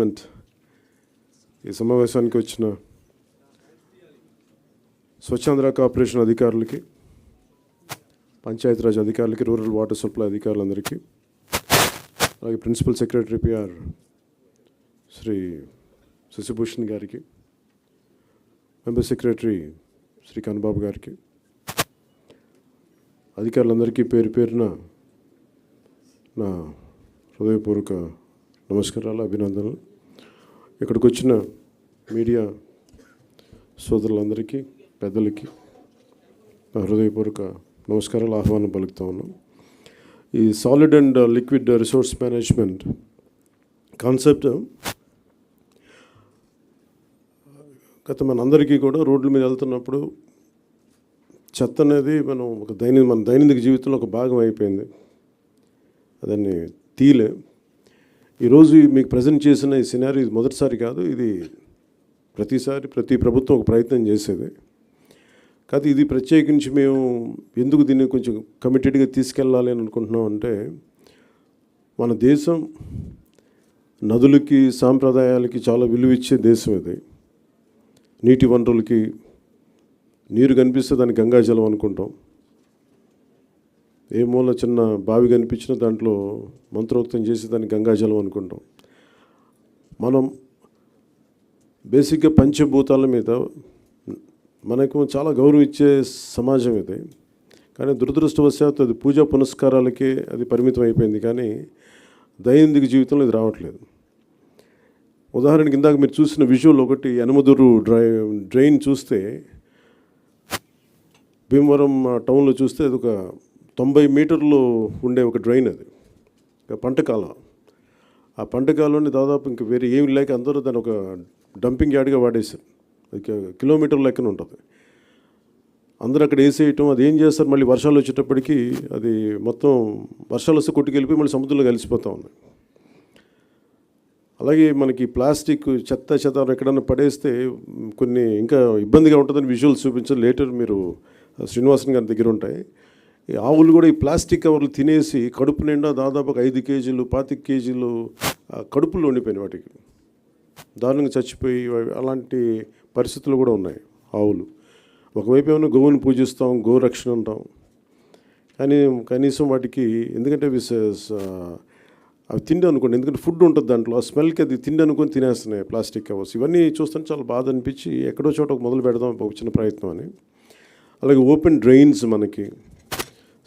Meant ఈ సమావేశానికి వచ్చిన స్వచ్ఛాంధ్ర కార్పొరేషన్ అధికారులకి పంచాయతీరాజ్ అధికారులకి రూరల్ వాటర్ సప్లై అధికారులందరికీ అలాగే principal secretary PR Shri Shashibhushan గారికి మెంబర్ సెక్రటరీ శ్రీ కన్నబాబు గారికి అధికారులందరికీ పేరు పేరున నా హృదయపూర్వక నమస్కారాలు అభినందనలు. ఇక్కడికి వచ్చిన మీడియా సోదరులందరికీ పెద్దలకి హృదయపూర్వక నమస్కారాలు ఆహ్వానం పలుకుతా ఉన్నాం. ఈ solid and liquid resource management concept గత మనందరికీ కూడా రోడ్ల మీద వెళ్తున్నప్పుడు చెత్త అనేది మనం ఒక దైనందిక మన దైనందిక జీవితంలో ఒక భాగం అయిపోయింది. దాన్ని తీలే. ఈరోజు మీకు ప్రజెంట్ చేసిన ఈ సినారీ ఇది మొదటిసారి కాదు ఇది ప్రతిసారి ప్రతి ప్రభుత్వం ఒక ప్రయత్నం చేసేది. కాదు ఇది ప్రత్యేకించి మేము ఎందుకు దీన్ని కొంచెం కమిటెడ్గా తీసుకెళ్ళాలి అని అనుకుంటున్నాం అంటే మన దేశం నదులకి సాంప్రదాయాలకి చాలా విలువ ఇచ్చే దేశం ఇది. నీటి వనరులకి నీరు కనిపిస్తే దాన్ని గంగాజలం అనుకుంటాం. ఏ మూల చిన్న బావి కనిపించిన దాంట్లో మంత్రోక్తం చేసి దాన్ని గంగాజలం అనుకుంటాం. మనం బేసిక్గా పంచభూతాల మీద మనకు చాలా గౌరవం ఇచ్చే సమాజం ఇది. కానీ దురదృష్టవశాత్తు అది పూజా పునస్కారాలకే అది పరిమితం అయిపోయింది. కానీ దైనందిక జీవితంలో ఇది రావట్లేదు. ఉదాహరణకి ఇందాక మీరు చూసిన విజువల్ ఒకటి యనమదురు డ్రై డ్రైన్ చూస్తే భీమవరం టౌన్లో చూస్తే అది ఒక తొంభై మీటర్లు ఉండే ఒక డ్రైన్ అది పంటకాలం ఆ పంట దాదాపు ఇంక వేరే ఏమి లేక అందరూ దాన్ని ఒక డంపింగ్ యార్డ్గా వాడేశారు. కిలోమీటర్ లెక్కన ఉంటుంది. అందరూ అక్కడ వేసేయటం అది ఏం చేస్తారు? మళ్ళీ వర్షాలు వచ్చేటప్పటికి అది మొత్తం వర్షాలు వస్తే కొట్టుకెళ్ళిపోయి మళ్ళీ సముద్రంలో కలిసిపోతూ ఉంది అలాగే మనకి ప్లాస్టిక్ చెత్త చెత్త ఎక్కడన్నా పడేస్తే కొన్ని ఇంకా ఇబ్బందిగా ఉంటుందని విజువల్స్ చూపించారు లేటర్ మీరు శ్రీనివాసన్ గారి దగ్గర ఉంటాయి. ఆవులు కూడా ఈ ప్లాస్టిక్ కవర్లు తినేసి కడుపు నిండా దాదాపు ఐదు కేజీలు పాతిక కేజీలు కడుపులో ఉండిపోయినాయి వాటికి. దారుణంగా చచ్చిపోయి అలాంటి పరిస్థితులు కూడా ఉన్నాయి ఆవులు. ఒకవైపు ఏమైనా గోవుని పూజిస్తాం గోరక్షణ అంటాం. కానీ కనీసం వాటికి ఎందుకంటే అవి అవి తిండి అనుకోండి ఎందుకంటే ఫుడ్ ఉంటుంది దాంట్లో ఆ స్మెల్కి అది తిండి అనుకొని తినేస్తున్నాయి ప్లాస్టిక్ కవర్స్. ఇవన్నీ చూస్తుంటే చాలా బాధ అనిపించి ఎక్కడో చోట ఒక మొదలు పెడదాం ఒక చిన్న ప్రయత్నం అని. అలాగే ఓపెన్ డ్రైన్స్ మనకి.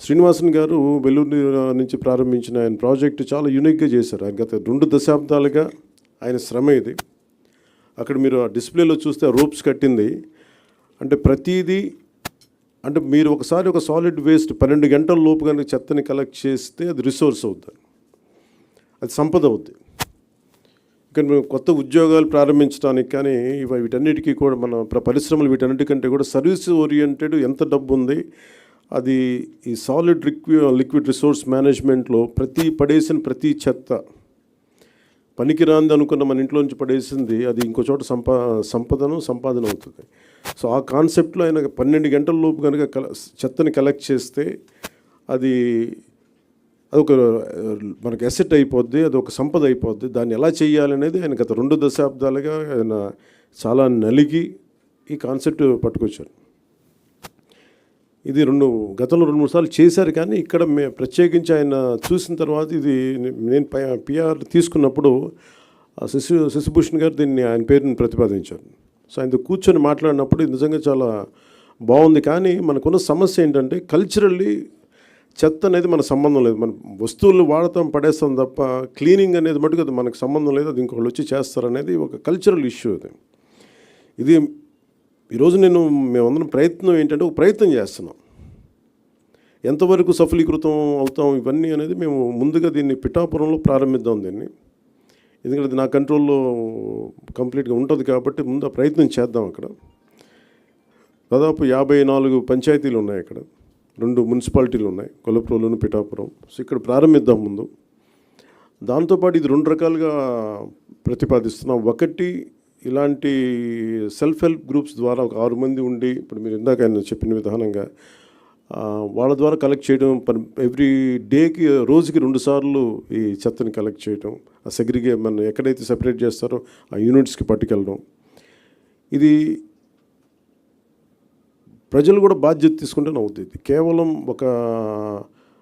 శ్రీనివాసన్ గారు వెల్లూరు నుంచి ప్రారంభించిన ఆయన ప్రాజెక్టు చాలా యూనిక్గా చేశారు. ఆయన గత రెండు దశాబ్దాలుగా ఆయన శ్రమ ఇది. అక్కడ మీరు ఆ డిస్ప్లేలో చూస్తే ఆ రోప్స్ కట్టింది. అంటే ప్రతిదీ అంటే మీరు ఒకసారి ఒక సాలిడ్ వేస్ట్ పన్నెండు గంటల లోపు కనుక చెత్తని కలెక్ట్ చేస్తే అది రిసోర్స్ అవుతుంది అది సంపద అవుద్ది. ఇక్కడ మేము కొత్త ఉద్యోగాలు ప్రారంభించడానికి కానీ ఇవి వీటన్నిటికీ కూడా మన పరిశ్రమలు వీటన్నిటికంటే కూడా సర్వీస్ ఓరియంటెడ్ ఎంత డబ్బు ఉంది అది ఈ సాలిడ్ లిక్వి లిక్విడ్ రిసోర్స్ మేనేజ్మెంట్లో ప్రతి పడేసిన ప్రతి చెత్త పనికిరాంది అనుకున్న మన ఇంట్లో నుంచి పడేసింది అది ఇంకో చోట సంపా సంపదను సంపాదన అవుతుంది. సో ఆ కాన్సెప్ట్లో ఆయన పన్నెండు గంటల లోపు కనుక చెత్తని కలెక్ట్ చేస్తే అది అదొక మనకి ఎసెట్ అయిపోద్ది అది ఒక సంపద అయిపోద్ది. దాన్ని ఎలా చేయాలనేది ఆయన గత రెండు దశాబ్దాలుగా ఆయన చాలా నలిగి ఈ కాన్సెప్ట్ పట్టుకొచ్చారు. ఇది రెండు గతంలో రెండు మూడు సార్లు చేశారు కానీ ఇక్కడ మే ప్రత్యేకించి ఆయన చూసిన తర్వాత ఇది నేను పిఆర్ తీసుకున్నప్పుడు ఆ శశి శశిభూషణ్ గారు దీన్ని ఆయన పేరుని ప్రతిపాదించారు. సో ఆయనతో కూర్చొని మాట్లాడినప్పుడు ఇది నిజంగా చాలా బాగుంది కానీ మనకున్న సమస్య ఏంటంటే కల్చరల్లీ చెత్త అనేది మన సంబంధం లేదు. మన వస్తువులు వాడతాం పడేస్తాం తప్ప క్లీనింగ్ అనేది మటుకు అది మనకు సంబంధం లేదు. అది ఇంకొకళ్ళు వచ్చి చేస్తారనేది ఒక కల్చరల్ ఇష్యూ అది. ఇది ఈరోజు నేను మేమందరం ప్రయత్నం ఏంటంటే ఒక ప్రయత్నం చేస్తున్నాం. ఎంతవరకు సఫలీకృతం అవుతాం ఇవన్నీ అనేది మేము ముందుగా దీన్ని పిఠాపురంలో ప్రారంభిద్దాం దీన్ని. ఎందుకంటే అది నా కంట్రోల్లో కంప్లీట్గా ఉంటుంది కాబట్టి ముందు ఆ ప్రయత్నం చేద్దాం అక్కడ. దాదాపు యాభై నాలుగు పంచాయతీలు ఉన్నాయి అక్కడ. రెండు మున్సిపాలిటీలు ఉన్నాయి కొలప్రోలును పిఠాపురం. సో ఇక్కడ ప్రారంభిద్దాం ముందు. దాంతోపాటు ఇది రెండు రకాలుగా ప్రతిపాదిస్తున్నాం. ఒకటి ఇలాంటి సెల్ఫ్ హెల్ప్ గ్రూప్స్ ద్వారా ఒక ఆరు మంది ఉండి ఇప్పుడు మీరు ఇందాక ఆయన చెప్పిన విధానంగా వాళ్ళ ద్వారా కలెక్ట్ చేయడం ఎవ్రీ డేకి రోజుకి రెండు సార్లు ఈ చెత్తని కలెక్ట్ చేయడం ఆ సెగ్రిగే మనం ఎక్కడైతే సెపరేట్ చేస్తారో ఆ యూనిట్స్కి పట్టుకెళ్ళడం. ఇది ప్రజలు కూడా బాధ్యత తీసుకుంటే అవుతుంది కేవలం ఒక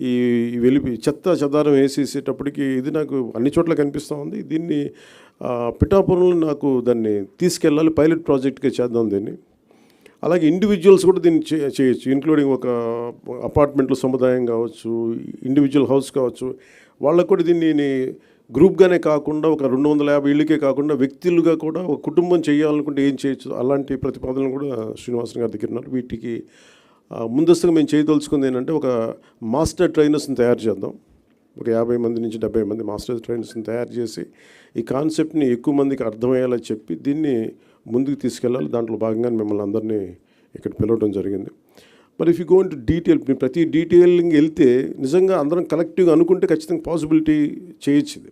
ఈ వెలిపి చెత్త చెదారం వేసేసేటప్పటికి ఇది నాకు అన్ని చోట్ల కనిపిస్తూ ఉంది. దీన్ని పిఠాపురంలో నాకు దాన్ని తీసుకెళ్ళాలి పైలట్ ప్రాజెక్ట్గా చేద్దాం దీన్ని. అలాగే ఇండివిజువల్స్ కూడా దీన్ని చే- చేయొచ్చు ఇంక్లూడింగ్ ఒక అపార్ట్మెంట్లో సముదాయం కావచ్చు ఇండివిజువల్ హౌస్ కావచ్చు. వాళ్ళకు కూడా దీన్ని గ్రూప్గానే కాకుండా ఒక రెండు వందల యాభై ఇళ్ళకే కాకుండా వ్యక్తులుగా కూడా ఒక కుటుంబం చేయాలనుకుంటే ఏం చేయొచ్చు? అలాంటి ప్రతిపాదనలు కూడా శ్రీనివాసన్ గారి దగ్గర ఉన్నారు. వీటికి ముందస్తుగా మేము చేయదలుచుకుంది ఏంటంటే ఒక మాస్టర్ ట్రైనర్స్ని తయారు చేద్దాం. ఒక యాభై మంది నుంచి డెబ్బై మంది మాస్టర్ ట్రైనర్స్ని తయారు చేసి ఈ కాన్సెప్ట్ని ఎక్కువ మందికి అర్థమయ్యేలా చెప్పి దీన్ని ముందుకు తీసుకెళ్ళాలి. దాంట్లో భాగంగా మిమ్మల్ని అందరినీ ఇక్కడ పిలవడం జరిగింది. మరి if you gone to detail ప్రతి డీటెయిలింగ్ వెళ్తే నిజంగా అందరం కలెక్టివ్గా అనుకుంటే ఖచ్చితంగా పాసిబిలిటీ చేయొచ్చు ఇది.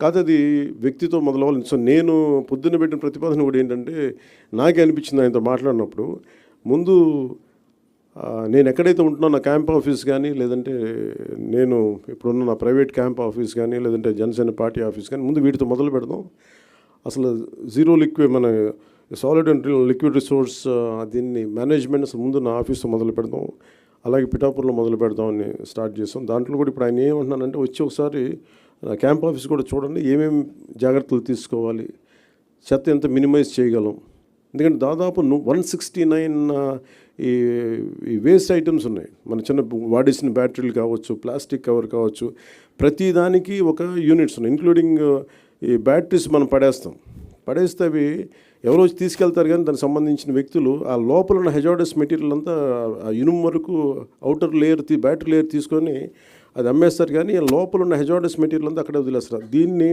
కాదు అది వ్యక్తితో మొదలవ్వాలి. సో నేను పొద్దున్న పెట్టిన ప్రతిపాదన కూడా ఏంటంటే నాకే అనిపించింది ఆయనతో మాట్లాడినప్పుడు ముందు నేను ఎక్కడైతే ఉంటున్నా నా క్యాంప్ ఆఫీస్ కానీ లేదంటే నేను ఇప్పుడున్న నా ప్రైవేట్ క్యాంప్ ఆఫీస్ కానీ లేదంటే జనసేన పార్టీ ఆఫీస్ కానీ ముందు వీటితో మొదలు పెడదాం. అసలు జీరో లిక్విడ్ మన సాలిడ్ అండ్ లిక్విడ్ రిసోర్స్ దీన్ని మేనేజ్మెంట్ అసలు ముందు నా ఆఫీస్తో మొదలు పెడదాం. అలాగే పిఠాపూర్లో మొదలు పెడదామని స్టార్ట్ చేస్తాం దాంట్లో కూడా ఇప్పుడు ఆయన ఏమంటున్నానంటే వచ్చి ఒకసారి క్యాంప్ ఆఫీస్ కూడా చూడండి ఏమేమి జాగ్రత్తలు తీసుకోవాలి చెత్త ఎంత మినిమైజ్ చేయగలం. ఎందుకంటే దాదాపు వన్ సిక్స్టీ నైన్ ఈ ఈ వేస్ట్ ఐటమ్స్ ఉన్నాయి. మన చిన్న వాడేసిన బ్యాటరీలు కావచ్చు ప్లాస్టిక్ కవర్ కావచ్చు ప్రతి దానికి ఒక యూనిట్స్ ఉన్నాయి. ఇంక్లూడింగ్ ఈ బ్యాటరీస్ మనం పడేస్తాం. పడేస్తే అవి ఎవరో వచ్చి తీసుకెళ్తారు కానీ దానికి సంబంధించిన వ్యక్తులు ఆ లోపల ఉన్న హెజార్డస్ మెటీరియల్ అంతా ఆ ఇనుము వరకు అవుటర్ లేయర్ తీ బ్యాటరీ లేయర్ తీసుకొని అది అమ్మేస్తారు కానీ ఆ లోపల ఉన్న హెజార్డస్ మెటీరియల్ అంతా అక్కడే వదిలేస్తారు. దీన్ని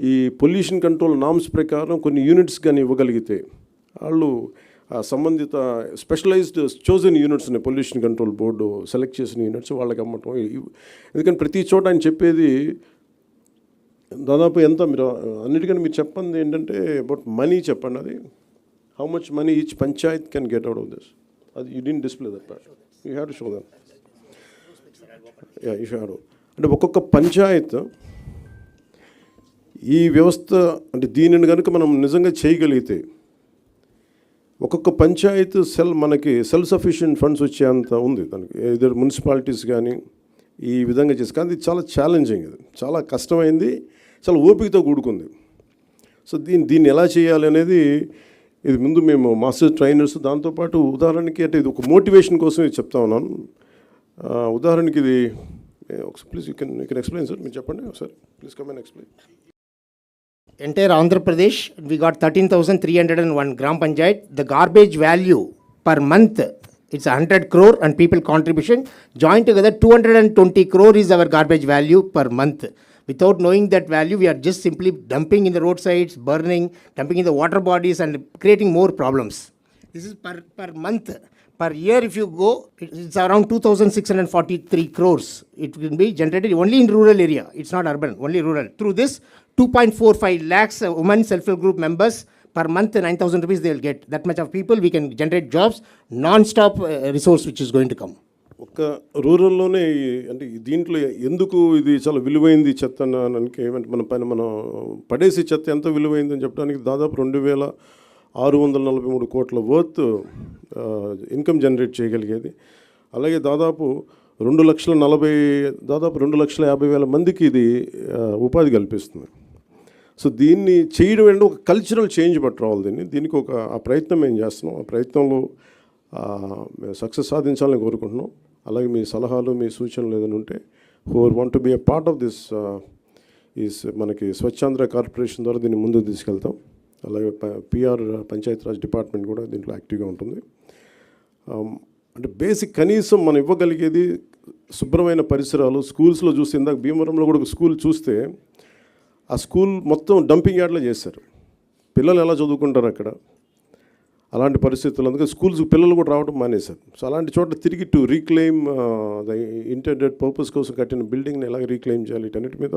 ఈ పొల్యూషన్ కంట్రోల్ నామ్స్ ప్రకారం కొన్ని యూనిట్స్ కానీ ఇవ్వగలిగితే వాళ్ళు సంబంధిత specialised chosen units pollution control board select చేసిన యూనిట్స్ వాళ్ళకి అమ్మటం ఎందుకంటే ప్రతి చోట ఆయన చెప్పేది దాదాపు ఎంత మీరు అన్నిటికన్నా మీరు చెప్పండి ఏంటంటే అబౌట్ మనీ చెప్పండి. అది how much money each panchayat can get out of this అది you D display that part you have to show that you have అంటే ఒక్కొక్క పంచాయత్ ఈ వ్యవస్థ అంటే దీనిని కనుక మనం నిజంగా చేయగలిగితే ఒక్కొక్క పంచాయత్ సెల్ మనకి సెల్ఫ్ సఫిషియెంట్ ఫండ్స్ వచ్చేంత ఉంది. దానికి ఇద్దరు మున్సిపాలిటీస్ కానీ ఈ విధంగా చేసి కానీ ఇది చాలా ఛాలెంజింగ్ ఇది. చాలా కష్టమైంది చాలా ఓపికతో కూడుకుంది. సో దీన్ని దీన్ని ఎలా చేయాలి అనేది ఇది ముందు మేము మాస్టర్ ట్రైనర్స్ దాంతోపాటు ఉదాహరణకి అంటే ఇది ఒక మోటివేషన్ కోసం ఇది చెప్తా ఉన్నాను. ఉదాహరణకి ఇది ఒక please you can you can explain sir మీరు చెప్పండి ఒకసారి. Please come and explain. Entire Andhra Pradesh, we got 13,301 Gram Panchayat. The garbage value per month, it's 100 crore and people contribution. Joined together, 220 crore is our garbage value per month. Without knowing that value, we are just simply dumping in the roadsides, burning, dumping in the water bodies and creating more problems. This is per, per month. Per year, if you go, it's around 2,643 crores. It will be generated only in rural area. It's not urban, only rural. Through this, 2.45 lakhs uh, women self-help group members per month, 9,000 rupees they will get. That much of people, we can generate jobs, non-stop uh, resource which is going to come. ఒక్క రూరల్లోనే అంటే దీంట్లో ఎందుకు ఇది చాలా విలువైంది చెత్త అనడానికి ఏమంటే మన పైన మనం పడేసి చెత్త ఎంత విలువైందని చెప్పడానికి దాదాపు రెండు వేల ఆరు వందల నలభై మూడు కోట్ల వర్త్ ఇన్కమ్ జనరేట్ చేయగలిగేది అలాగే దాదాపు రెండు లక్షల నలభై దాదాపు రెండు లక్షల యాభై వేల మందికి ఇది ఉపాధి కల్పిస్తుంది సో దీన్ని చేయడం అంటే ఒక కల్చరల్ చేంజ్ పట్టుకోవాలి దీన్ని. దీనికి ఒక ఆ ప్రయత్నం మేము చేస్తున్నాం. ఆ ప్రయత్నంలో సక్సెస్ సాధించాలని కోరుకుంటున్నాం. అలాగే మీ సలహాలు మీ సూచనలు ఏదైనా ఉంటే who are want to be a part of this ఈ మనకి స్వచ్ఛాంధ్ర కార్పొరేషన్ ద్వారా దీన్ని ముందుకు తీసుకెళ్తాం. అలాగే పిఆర్ పంచాయతీరాజ్ డిపార్ట్మెంట్ కూడా దీంట్లో యాక్టివ్గా ఉంటుంది. అంటే బేసిక్ కనీసం మనం ఇవ్వగలిగేది శుభ్రమైన పరిసరాలు స్కూల్స్లో చూస్తే ఇందాక భీమవరంలో కూడా ఒక స్కూల్ చూస్తే ఆ స్కూల్ మొత్తం డంపింగ్ యార్డ్లో చేశారు. పిల్లలు ఎలా చదువుకుంటారు అక్కడ? అలాంటి పరిస్థితులు అందుకే స్కూల్స్ పిల్లలు కూడా రావడం మానేశారు. సో అలాంటి చోట్ల తిరిగి to reclaim the internet purpose కోసం కట్టిన బిల్డింగ్ని ఎలా రీక్లెయిమ్ చేయాలి వీటన్నిటి మీద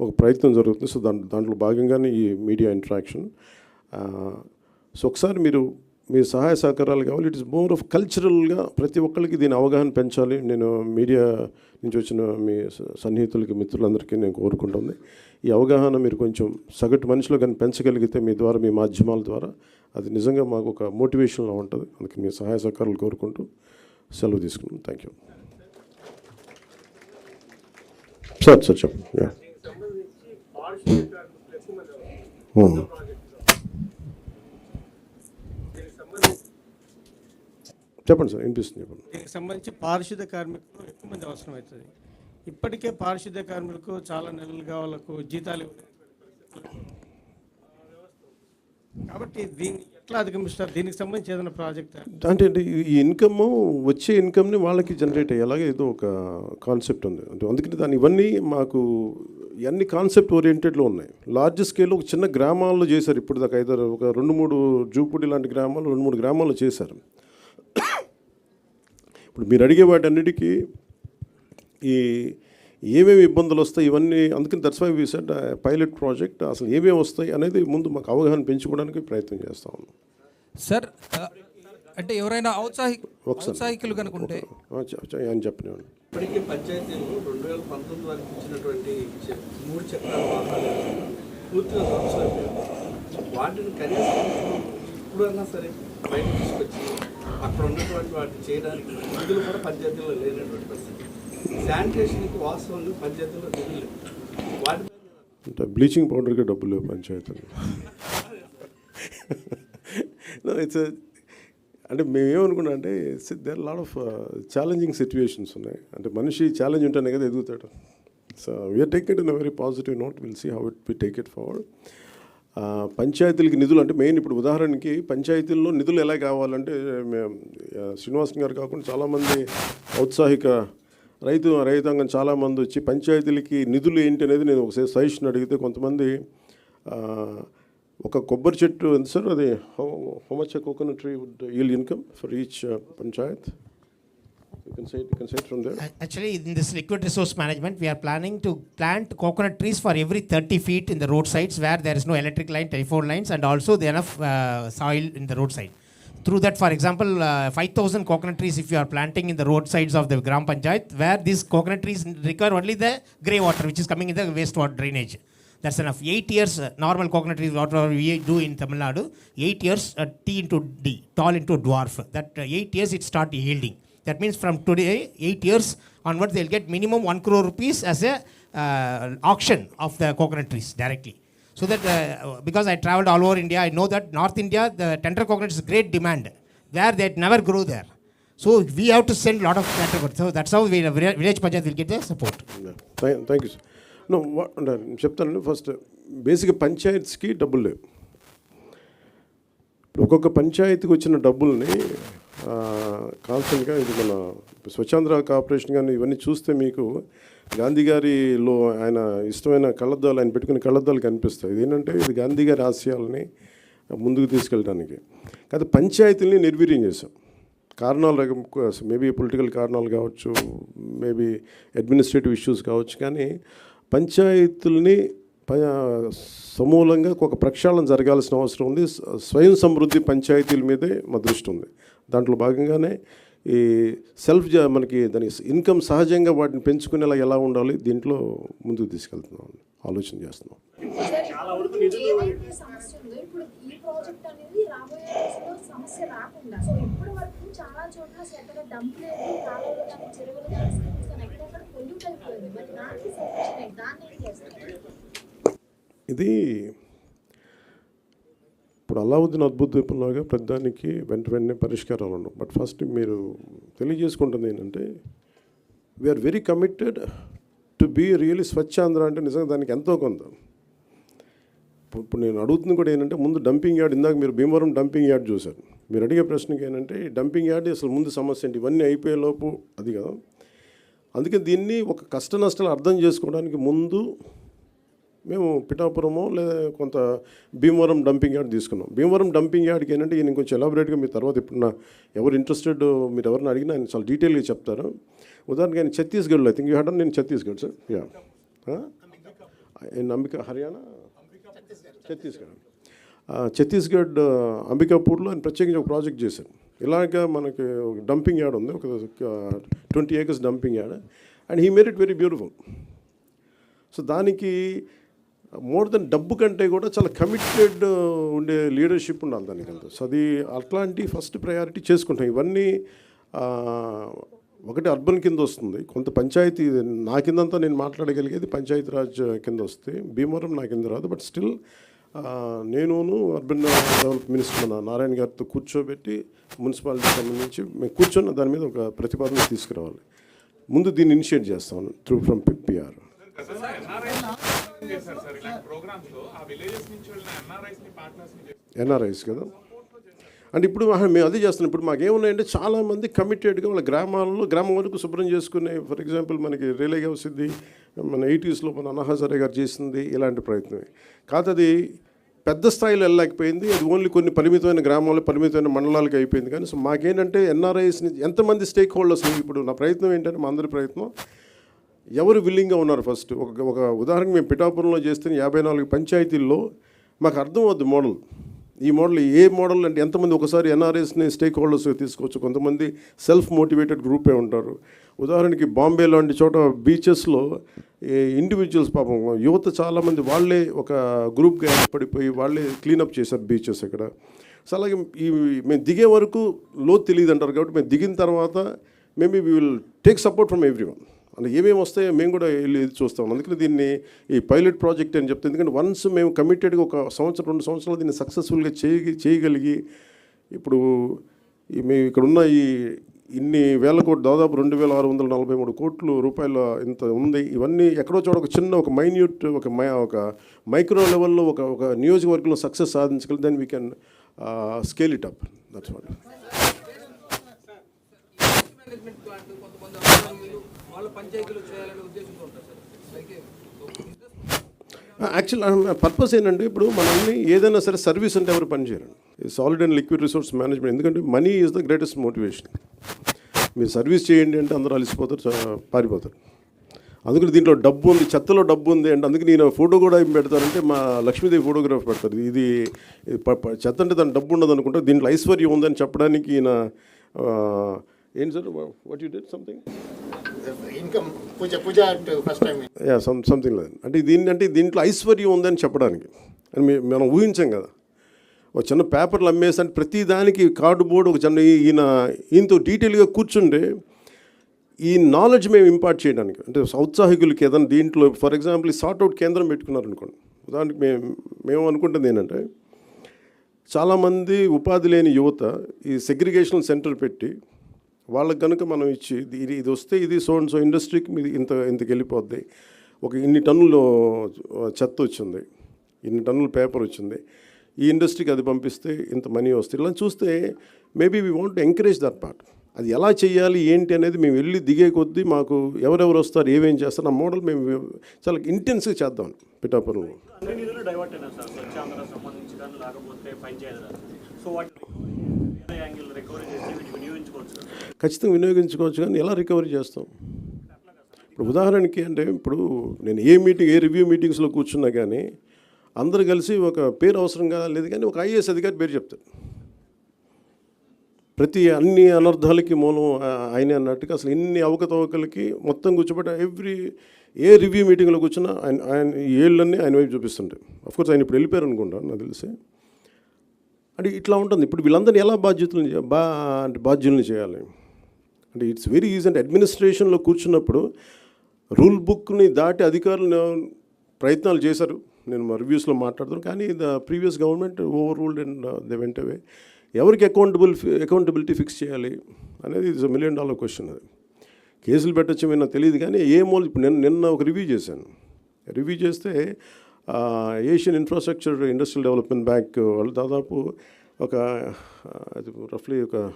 ఒక ప్రయత్నం జరుగుతుంది. సో దాంట్లో దాంట్లో భాగంగానే ఈ మీడియా ఇంటరాక్షన్ సో ఒకసారి మీరు మీ సహాయ సహకారాలు కావాలి. ఇట్ ఇస్ మోర్ ఆఫ్ కల్చరల్గా ప్రతి ఒక్కరికి దీని అవగాహన పెంచాలి. నేను మీడియా నుంచి వచ్చిన మీ సన్నిహితులకి మిత్రులందరికీ నేను కోరుకుంటుంది. ఈ అవగాహన మీరు కొంచెం సగటు మనిషిలో కానీ పెంచగలిగితే మీ ద్వారా మీ మాధ్యమాల ద్వారా అది నిజంగా మాకు ఒక మోటివేషన్లో ఉంటుంది. అందుకే మీ సహాయ సహకారాలు కోరుకుంటూ సెలవు తీసుకున్నాను థ్యాంక్ యూ సార్ సార్ చెప్పండి. చెప్పండి సార్ వినిపిస్తుంది చెప్పండి. దీనికి సంబంధించి పారిశుద్ధ కార్మికులు ఎక్కువ మంది అవసరం అవుతుంది ఇప్పటికే పారిశుద్ధ కార్మికులకు చాలా నెలలుగా వాళ్ళకు జీతాలు. కాబట్టి దీన్ని ఎట్లా అధిగమిస్తారు? దీనికి సంబంధించి ఏదైనా ప్రాజెక్ట్? అంటే అంటే ఈ ఇన్కమ్ వచ్చే ఇన్కమ్ని వాళ్ళకి జనరేట్ అయ్యేలాగా ఏదో ఒక కాన్సెప్ట్ ఉంది. అంటే అందుకని దాని ఇవన్నీ మాకు ఇవన్నీ కాన్సెప్ట్ ఓరియంటెడ్లో ఉన్నాయి. లార్జ్ స్కేల్లో ఒక చిన్న గ్రామాల్లో చేశారు. ఇప్పుడు దాకా ఐదారు ఒక రెండు మూడు జూపుడి లాంటి గ్రామాలు రెండు మూడు గ్రామాల్లో చేశారు. ఇప్పుడు మీరు అడిగే వాటన్నిటికీ ఈ ఏమేమి ఇబ్బందులు వస్తాయి ఇవన్నీ అందుకని that's why we set pilot project అసలు ఏమేమి వస్తాయి అనేది ముందు మాకు అవగాహన పెంచుకోవడానికి ప్రయత్నం చేస్తా ఉన్నాం. సార్ అంటే ఎవరైనా ఔత్సాహి ఒకసారి. ఔత్సాహికులు కనుకుంటే ఆ, చె- చె- ఆయన చెప్పినాను ఇప్పటికీ పంచాయతీలు రెండు వేల పంతొమ్మిది వరకు ఇచ్చినటువంటి మూడు చక్రాల వాహనాలు పూర్తిగా వాటిని కనీసం ఇప్పుడన్నా సరే బయట తీసుకొచ్చి అక్కడ ఉన్నటువంటి వాటిని చేయడానికి నిధులు కూడా పంచాయతీలో లేనటువంటి పరిస్థితి. శానిటేషన్కి వాస్తవంగా పంచాయతీలో నిధులు లేవు. వాటి అంటే బ్లీచింగ్ పౌడర్కి డబ్బులు లేవు పంచాయతీలు. ఇట్స్ అంటే మేము ఏమనుకున్నా అంటే there lot of challenging situations ఉన్నాయి. అంటే మనిషి ఛాలెంజ్ ఉంటేనే కదా ఎదుగుతాడు. So we are take it in a very positive note will see how it we take it forward పంచాయతీలకి నిధులు అంటే మెయిన్ ఇప్పుడు ఉదాహరణకి పంచాయతీల్లో నిధులు ఎలా కావాలంటే మేము శ్రీనివాసన్ గారు కాకుండా చాలామంది ఔత్సాహిక రైతు రైతాంగం చాలామంది వచ్చి పంచాయతీలకి నిధులు ఏంటి అనేది నేను ఒకసారి సజెషన్ అడిగితే కొంతమంది ఒక కొబ్బరి చెట్టు ఎంత సార్ అది how much coconut tree wood yield income for each panchayat? You can say it, you can say it from there. Actually, in this liquid resource management, we are planning to plant coconut trees for every 30 feet in the roadsides where there is no electric line, telephone lines, and also the enough uh, soil in the roadside. Through that, for example, uh, 5,000 coconut trees if you are planting in the roadsides of the Gram Panchayat, where these coconut trees require only the grey water which is coming in the wastewater drainage. That's enough. Eight years, uh, normal coconut trees, whatever we do in Tamil Nadu, eight years, uh, T into D, tall into dwarf. That uh, eight years, it start yielding. That means from today, eight years onwards, they'll get minimum one crore rupees as a uh, auction of the coconut trees directly. So that uh, because I traveled all over India, I know that North India, the tender coconut is great demand, where they never grow there. So we have to send lot of tender coconut. So that's how we, village panchayat will get the support. Thank you sir no చెప్తానండి first బేసిక్గా పంచాయత్స్కి డబ్బులు లేవు ఇప్పుడు ఒక్కొక్క పంచాయతీకి వచ్చిన డబ్బుల్ని కాన్స్టెంట్గా ఇది మన స్వచ్ఛాంధ్ర కార్పొరేషన్ కానీ ఇవన్నీ చూస్తే మీకు గాంధీ గారిలో ఆయన ఇష్టమైన కళ్ళద్దాలు ఆయన పెట్టుకునే కళ్ళద్దాలు కనిపిస్తాయి. ఏంటంటే ఇది గాంధీ గారి ఆశయాలని ముందుకు తీసుకెళ్ళడానికి కాదు పంచాయతీల్ని నిర్వీర్యం చేశాం. కారణాలు మేబీ పొలిటికల్ కారణాలు కావచ్చు మేబీ అడ్మినిస్ట్రేటివ్ ఇష్యూస్ కావచ్చు కానీ పంచాయతీల్ని ప- సమూలంగా ఒక ప్రక్షాళన జరగాల్సిన అవసరం ఉంది. స్వయం సమృద్ధి పంచాయతీల మీదే మా దృష్టి ఉంది. దాంట్లో భాగంగానే ఈ సెల్ఫ్ జ మనకి దాని ఇన్కమ్ సహజంగా వాటిని పెంచుకునేలా ఎలా ఉండాలి దీంట్లో ముందుకు తీసుకెళ్తున్నాం ఆలోచన చేస్తున్నాం. ఇది ఇప్పుడు అలావుద్దీన్ అద్భుత దీపంలాగా ప్రతిదానికి వెంట వెంటనే పరిష్కారాలు ఉండవు. బట్ ఫస్ట్ మీరు తెలియజేసుకుంటుంది ఏంటంటే we are very committed to be really Swachhandhra అంటే నిజంగా దానికి ఎంతో కొంత. ఇప్పుడు నేను అడుగుతుంది కూడా ఏంటంటే ముందు డంపింగ్ యార్డ్ ఇందాక మీరు భీమవరం డంపింగ్ యార్డ్ చూశారు. మీరు అడిగే ప్రశ్నకి ఏంటంటే ఈ డంపింగ్ యార్డ్ అసలు ముందు సమస్య ఏంటి? ఇవన్నీ అయిపోయే లోపు అది కదా. అందుకే దీన్ని ఒక కష్ట నష్టాలు అర్థం చేసుకోవడానికి ముందు మేము పిఠాపురము లేదా కొంత భీమవరం డంపింగ్ యార్డ్ తీసుకున్నాం. భీమవరం డంపింగ్ యార్డ్కి ఏంటంటే ఈయన కొంచెం ఎలాబరేట్గా మీ తర్వాత ఇప్పుడు నా ఎవరు ఇంట్రెస్టెడ్ మీరు ఎవరిని అడిగినా ఆయన చాలా డీటెయిల్గా చెప్తారు. ఉదాహరణకి ఆయన ఛత్తీస్గఢ్లో ఐ థింక్ యూ హ్యాడ్ నేను ఛత్తీస్గఢ్ సార్? యా. అంబికా హర్యానా? ఛత్తీస్గఢ్. ఛత్తీస్గఢ్ అంబికాపూర్లో ఆయన ప్రత్యేకించి ఒక ప్రాజెక్ట్ చేశారు. ఇలాగ మనకి ఒక డంపింగ్ యార్డ్ ఉంది ఒక twenty acres dumping yard. And he made it very beautiful. So దానికి మోర్ దెన్ డబ్బు కంటే కూడా చాలా కమిటెడ్ ఉండే లీడర్షిప్ ఉండాలి దానికంతా సో అది అట్లాంటి ఫస్ట్ ప్రయారిటీ చేసుకుంటాం. ఇవన్నీ ఒకటి అర్బన్ కింద వస్తుంది. కొంత పంచాయతీ నా కిందంతా నేను మాట్లాడగలిగేది పంచాయతీరాజ్ కింద వస్తే భీమవరం నా కింద రాదు. బట్ స్టిల్ నేనును అర్బన్ డెవలప్ మినిస్టర్ మన నారాయణ గారితో కూర్చోబెట్టి మున్సిపాలిటీ సంబంధించి మేము కూర్చొని దాని మీద ఒక ప్రతిపాదన తీసుకురావాలి. ముందు దీన్ని ఇనిషియేట్ చేస్తాను త్రూ ఫ్రమ్ పిఆర్ ఎన్ఆర్ఐస్ కదా? అంటే ఇప్పుడు మేము అదే చేస్తున్నాం. ఇప్పుడు మాకు ఏమున్నాయంటే చాలామంది కమిటెడ్గా వాళ్ళ గ్రామాల్లో గ్రామం వరకు శుభ్రం చేసుకునే ఫర్ ఎగ్జాంపుల్ మనకి రిలే సిద్ధి మన ఎయిటీస్లో మన అన్నహాజరే గారు చేసింది ఇలాంటి ప్రయత్నమే. కాదు అది పెద్ద స్థాయిలో వెళ్ళలేకపోయింది. అది ఓన్లీ కొన్ని పరిమితమైన గ్రామాలు పరిమితమైన మండలాలకు అయిపోయింది. కానీ సో మాకేంటంటే ఎన్ఆర్ఐస్ని ఎంతమంది స్టేక్ హోల్డర్స్ ఇప్పుడు నా ప్రయత్నం ఏంటంటే మా అందరి ప్రయత్నం ఎవరు విల్లింగ్గా ఉన్నారు ఫస్ట్? ఒక ఒక ఉదాహరణ మేము పిఠాపురంలో చేస్తున్న యాభై నాలుగు పంచాయతీల్లో మాకు అర్థం అవుద్ది మోడల్. ఈ మోడల్ ఏ మోడల్ అంటే ఎంతమంది ఒకసారి ఎన్ఆర్ఎస్ని స్టేక్ హోల్డర్స్ తీసుకోవచ్చు కొంతమంది సెల్ఫ్ మోటివేటెడ్ గ్రూపే ఉంటారు. ఉదాహరణకి బాంబే లాంటి చోట బీచెస్లో ఇండివిజువల్స్ పాపం యువత చాలామంది వాళ్ళే ఒక గ్రూప్గా ఏర్పడిపోయి వాళ్ళే క్లీనప్ చేశారు బీచెస్ ఇక్కడ సో అలాగే ఈ మేము దిగే వరకు లో తెలియదు అంటారు కాబట్టి మేము దిగిన తర్వాత maybe we will take support from everyone అంటే ఏమేమి వస్తాయో మేము కూడా వెళ్ళి చూస్తాం. అందుకని దీన్ని ఈ పైలట్ ప్రాజెక్ట్ అని చెప్తే ఎందుకంటే వన్స్ మేము కమిటెడ్గా ఒక సంవత్సరం రెండు సంవత్సరాలు దీన్ని సక్సెస్ఫుల్గా చేయ చేయగలిగి ఇప్పుడు ఈ మేము ఇక్కడ ఉన్న ఈ ఇన్ని వేల కోట్లు దాదాపు రెండు వేల ఆరు వందల నలభై మూడు కోట్లు రూపాయల ఇంత ఉంది. ఇవన్నీ ఎక్కడో చోట ఒక చిన్న ఒక మైన్యూట్ ఒక మై ఒక మైక్రో లెవెల్లో ఒక ఒక నియోజకవర్గంలో success సాధించగలి then we can scale it up that's what చేయాలనే ఉద్దేశంతో ఉంటారు సార్. యాక్చువల్ పర్పస్ ఏంటంటే ఇప్పుడు మనల్ని ఏదైనా సరే సర్వీస్ అంటే ఎవరు పనిచేయరండి solid and liquid resource management ఎందుకంటే money is the greatest motivation మీరు సర్వీస్ చేయండి అంటే అందరూ అలసిపోతారు పారిపోతారు. అందుకని దీంట్లో డబ్బు ఉంది చెత్తలో డబ్బు ఉంది అంటే అందుకే నేను ఫోటో కూడా ఏం పెడతానంటే మా లక్ష్మీదేవి ఫోటోగ్రాఫ్ పెడతారు. ఇది చెత్త అంటే దాని డబ్బు ఉండదు అనుకుంటా దీంట్లో ఐశ్వర్యం ఉందని చెప్పడానికి ఈయన ఏంటి sir what you did something yeah some something లేదు అంటే దీన్ని అంటే దీంట్లో ఐశ్వర్యం ఉందని చెప్పడానికి. అని మనం ఊహించాం కదా. ఒక చిన్న పేపర్లు అమ్మేసి అంటే ప్రతి దానికి కార్డు బోర్డు ఒక చిన్న ఈయన ఈయనతో డీటెయిల్గా కూర్చుంటే ఈ నాలెడ్జ్ మేము ఇంపార్ట్ చేయడానికి. అంటే ఔత్సాహికులకి ఏదైనా దీంట్లో ఫర్ ఎగ్జాంపుల్ ఈ సార్ట్అవుట్ కేంద్రం పెట్టుకున్నారు అనుకోండి ఉదాహరణకి మేము మేము అనుకుంటుంది ఏంటంటే చాలామంది ఉపాధి లేని యువత ఈ సెగ్రిగేషన్ సెంటర్ పెట్టి వాళ్ళకి కనుక మనం ఇచ్చి ఇది ఇది- ఇది వస్తే ఇది సో అండ్ సో ఇండస్ట్రీకి మీది ఇంత ఇంతకు వెళ్ళిపోద్ది. ఒక ఇన్ని టన్నులు చెత్త వచ్చింది. ఇన్ని టన్నులు పేపర్ వచ్చింది. ఈ ఇండస్ట్రీకి అది పంపిస్తే ఇంత మనీ వస్తుంది ఇలా చూస్తే maybe we want encourage that part అది ఎలా చేయాలి ఏంటి అనేది మేము వెళ్ళి దిగే కొద్దీ మాకు ఎవరెవరు వస్తారు ఏమేం చేస్తారు ఆ మోడల్ మేము చాలా ఇంటెన్స్గా చేద్దాం పిఠాపురంలో. సో ఖచ్చితంగా వినియోగించుకోవచ్చు కానీ ఎలా రికవరీ చేస్తాం? ఇప్పుడు ఉదాహరణకి అంటే ఇప్పుడు నేను ఏ మీటింగ్ ఏ రివ్యూ మీటింగ్స్లో కూర్చున్నా కానీ అందరు కలిసి ఒక పేరు అవసరంగా లేదు కానీ ఒక ఐఏఎస్ అధికారి పేరు చెప్తారు. ప్రతి అన్ని అనర్థాలకి మూలం ఆయనే అన్నట్టుగా అసలు ఇన్ని అవకతవకలకి మొత్తం కూర్చోబెట్టి ఎవ్రీ ఏ రివ్యూ మీటింగ్లో కూర్చున్నా ఆయన ఆయన ఏళ్ళన్నీ ఆయన వైపు చూపిస్తుంటాయి. అఫ్కోర్స్ ఆయన ఇప్పుడు వెళ్ళిపోయారు అనుకుంటాను నాకు తెలిసి. అంటే ఇట్లా ఉంటుంది. ఇప్పుడు వీళ్ళందరినీ ఎలా బాధ్యతలు బా అంటే బాధ్యుల్ని చేయాలి? అంటే ఇట్స్ వెరీ ఈజీ అంటే అడ్మినిస్ట్రేషన్లో కూర్చున్నప్పుడు రూల్ బుక్ని దాటి అధికారులు ప్రయత్నాలు చేశారు. నేను మా రివ్యూస్లో మాట్లాడుతాను కానీ the previous government over ruled and they వెంట అవే ఎవరికి అకౌంటబుల్ అకౌంటబిలిటీ ఫిక్స్ చేయాలి అనేది ఇట్స్ మిలియన్ డాలర్ క్వశ్చన్ అది. కేసులు పెట్టచ్చు తెలియదు కానీ ఏ మూల ఇప్పుడు నిన్న నిన్న ఒక రివ్యూ చేశాను. రివ్యూ చేస్తే Asian infrastructure industrial development bank వాళ్ళు దాదాపు ఒక అది రఫ్లీ ఒక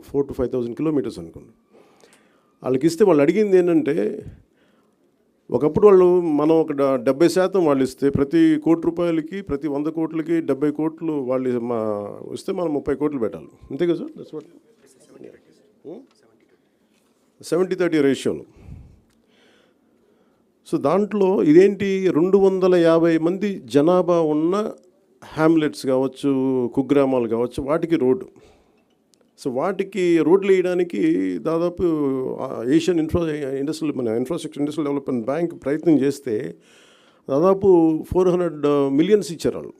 four to five thousand kilometres అనుకోండి వాళ్ళకి ఇస్తే వాళ్ళు అడిగింది ఏంటంటే ఒకప్పుడు వాళ్ళు మనం ఒక డ- డెబ్బై శాతం వాళ్ళు ఇస్తే ప్రతి కోటి రూపాయలకి ప్రతి వంద కోట్లకి డెబ్బై కోట్లు వాళ్ళు మా ఇస్తే మనం ముప్పై కోట్లు పెట్టాలి. అంతే కదా సార్? సెవెంటీ థర్టీ రేషియోలో. సో దాంట్లో ఇదేంటి రెండు వందల యాభై మంది జనాభా ఉన్న హ్యామ్లెట్స్ కావచ్చు కుగ్రామాలు కావచ్చు వాటికి రోడ్డు. సో వాటికి రోడ్లు వేయడానికి దాదాపు ఏషియన్ ఇన్ఫ్రా ఇండస్ట్రియల్ మన ఇన్ఫ్రాస్ట్రక్చర్ ఇండస్ట్రియల్ డెవలప్మెంట్ బ్యాంక్ ప్రయత్నం చేస్తే దాదాపు ఫోర్ హండ్రెడ్ మిలియన్స్ ఇచ్చారు వాళ్ళు.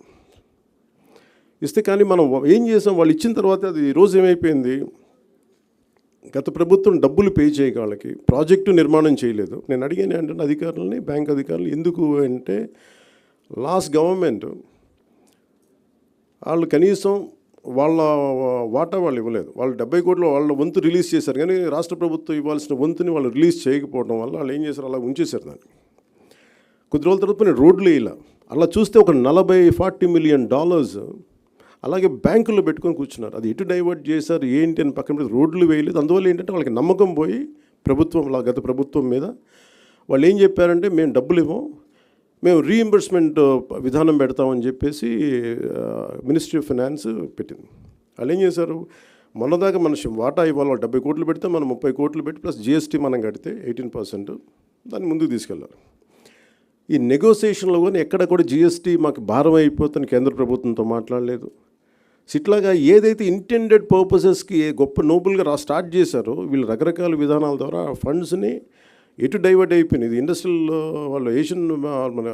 ఇస్తే కానీ మనం ఏం చేసాం? వాళ్ళు ఇచ్చిన తర్వాత అది రోజు ఏమైపోయింది? గత ప్రభుత్వం డబ్బులు పే చేయక వాళ్ళకి ప్రాజెక్టు నిర్మాణం చేయలేదు. నేను అడిగాను అంటే అధికారులని బ్యాంక్ అధికారులు ఎందుకు అంటే లాస్ట్ గవర్నమెంట్ వాళ్ళు కనీసం వాళ్ళ వాటా వాళ్ళు ఇవ్వలేదు. వాళ్ళు డెబ్బై కోట్లు వాళ్ళ వంతు రిలీజ్ చేశారు. కానీ రాష్ట్ర ప్రభుత్వం ఇవ్వాల్సిన వంతుని వాళ్ళు రిలీజ్ చేయకపోవడం వల్ల వాళ్ళు ఏం చేశారు? అలా ఉంచేశారు దాన్ని. కొద్ది రోజుల తర్వాత నేను రోడ్లు వేయాల. అలా చూస్తే ఒక నలభై ఫార్టీ మిలియన్ డాలర్స్ అలాగే బ్యాంకుల్లో పెట్టుకొని కూర్చున్నారు. అది ఎటు డైవర్ట్ చేశారు? ఏంటి అని పక్కన పెట్టి రోడ్లు వేయలేదు. అందువల్ల ఏంటంటే వాళ్ళకి నమ్మకం పోయి ప్రభుత్వం లా- గత ప్రభుత్వం మీద వాళ్ళు ఏం చెప్పారంటే మేము డబ్బులు ఇవ్వం. మేము రీఎంబర్స్మెంట్ విధానం పెడతామని చెప్పేసి మినిస్ట్రీ ఆఫ్ ఫైనాన్స్ పెట్టింది. వాళ్ళు ఏం చేశారు? మొన్నదాకా మన వాటా ఇవ్వాలి వాళ్ళు డెబ్బై కోట్లు పెడితే మనం ముప్పై కోట్లు పెట్టి ప్లస్ జిఎస్టీ మనం కడితే ఎయిటీన్ పర్సెంట్. దాన్ని ముందుకు తీసుకెళ్ళాలి ఈ నెగోసియేషన్లో కానీ ఎక్కడ కూడా జిఎస్టీ మాకు భారం అయిపోతుంది కేంద్ర ప్రభుత్వంతో మాట్లాడలేదు. ఇట్లాగా ఏదైతే ఇంటెండెడ్ పర్పసెస్కి గొప్ప నోబుల్గా రా స్టార్ట్ చేశారో వీళ్ళు రకరకాల విధానాల ద్వారా ఫండ్స్ని ఎటు డైవర్ట్ అయిపోయినాయి. ఇది ఇండస్ట్రియల్ వాళ్ళు ఏషియన్ మన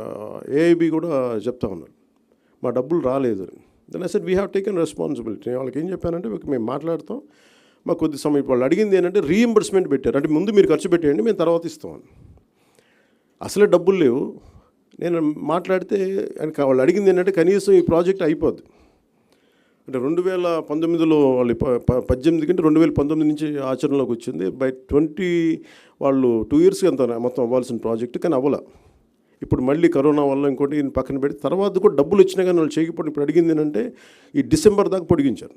ఏఐబి కూడా చెప్తా ఉన్నారు. మా డబ్బులు రాలేదు. Then I said we have taken responsibility వాళ్ళకి ఏం చెప్పానంటే మేము మాట్లాడతాం. మాకు కొద్ది సమయం ఇప్పుడు వాళ్ళు అడిగింది ఏంటంటే రీఎంబర్స్మెంట్ పెట్టారు. అంటే ముందు మీరు ఖర్చు పెట్టేయండి మేము తర్వాత ఇస్తామని అసలే డబ్బులు లేవు. నేను మాట్లాడితే వాళ్ళు అడిగింది ఏంటంటే కనీసం ఈ ప్రాజెక్ట్ అయిపోద్ది. అంటే రెండు వేల పంతొమ్మిదిలో వాళ్ళు పద్దెనిమిది కంటే రెండు వేల పంతొమ్మిది నుంచి ఆచరణలోకి వచ్చింది. బై ట్వంటీ వాళ్ళు టూ ఇయర్స్ అంత మొత్తం అవ్వాల్సిన ప్రాజెక్ట్ కానీ అవ్వల. ఇప్పుడు మళ్ళీ కరోనా వల్ల ఇంకోటి పక్కన పెట్టి తర్వాత కూడా డబ్బులు వచ్చినా కానీ వాళ్ళు చేయకపోవడం ఇప్పుడు అడిగింది ఏంటంటే ఈ డిసెంబర్ దాకా పొడిగించారు.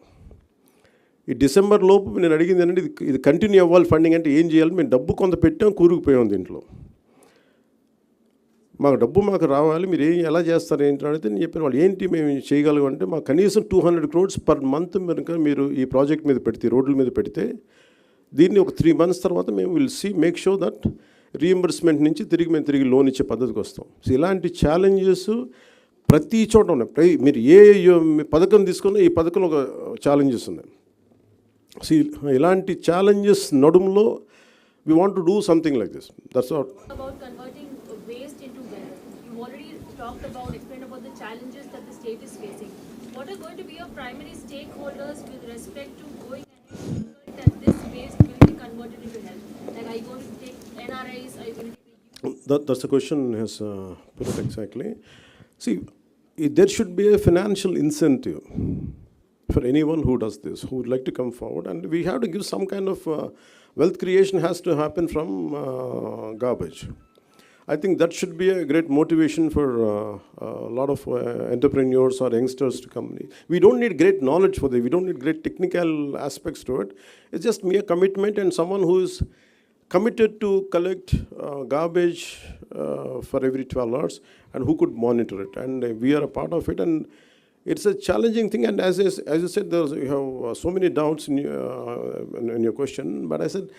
ఈ డిసెంబర్ లోపు నేను అడిగింది ఏంటంటే ఇది ఇది కంటిన్యూ అవ్వాలి ఫండింగ్ అంటే ఏం చేయాలి? మేము డబ్బు కొంత పెట్టాం కూరుకుపోయాం దీంట్లో. మాకు డబ్బు మాకు రావాలి మీరు ఏం ఎలా చేస్తారు ఏంటి అడిగితే నేను చెప్పిన వాళ్ళు ఏంటి మేము చేయగలం అంటే మాకు కనీసం two hundred crores per month కనుక మీరు ఈ ప్రాజెక్ట్ మీద పెడితే రోడ్ల మీద పెడితే దీన్ని ఒక త్రీ మంత్స్ తర్వాత మేము will see make show that reimbursement నుంచి తిరిగి మేము తిరిగి లోన్ ఇచ్చే పద్ధతికి వస్తాం. సో ఇలాంటి ఛాలెంజెస్ ప్రతి చోట ఉన్నాయి. ప్రై మీరు ఏ పథకం తీసుకున్నా ఈ పథకంలో ఒక ఛాలెంజెస్ ఉన్నాయి. సో ఇలాంటి challenges నడుములో we want to do something like this that's out You've already talked about, explained about the challenges that the state is facing. What are going to be your primary stakeholders with respect to going and this waste will be converted into health? Like, are you going to take NRIs, are you going to That, that's the question has uh, put it exactly. See, there should be a financial incentive for anyone who does this, who would like to come forward, and we have to give some kind of uh, wealth creation has to happen from uh, garbage. I think that should be a great motivation for uh, a lot of uh, entrepreneurs or youngsters to come. We don't need great knowledge for this. We don't need great technical aspects to it. It's just mere commitment and someone who is committed to collect uh, garbage uh, for every 12 hours and who could monitor it. And uh, we are a part of it. And it's a challenging thing. And as, as you said, there's, you have uh, so many doubts in, in your question. But I said,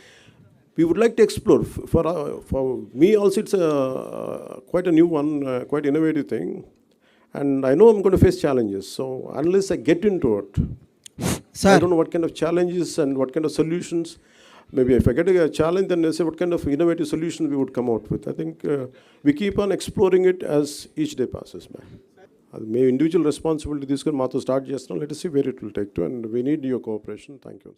we would like to explore. F- For, uh, for me also, it's a, uh, quite a new one, uh, quite innovative thing. And I know I'm going to face challenges. So unless I get into it, I don't know what kind of challenges and what kind of solutions. Maybe if I get a challenge, then I say what kind of innovative solution we would come out with. I think uh, we keep on exploring it as each day passes by. అది మేము individual responsibility తీసుకొని మాతో start చేస్తున్నాం let see where it will take to and we need your cooperation thank you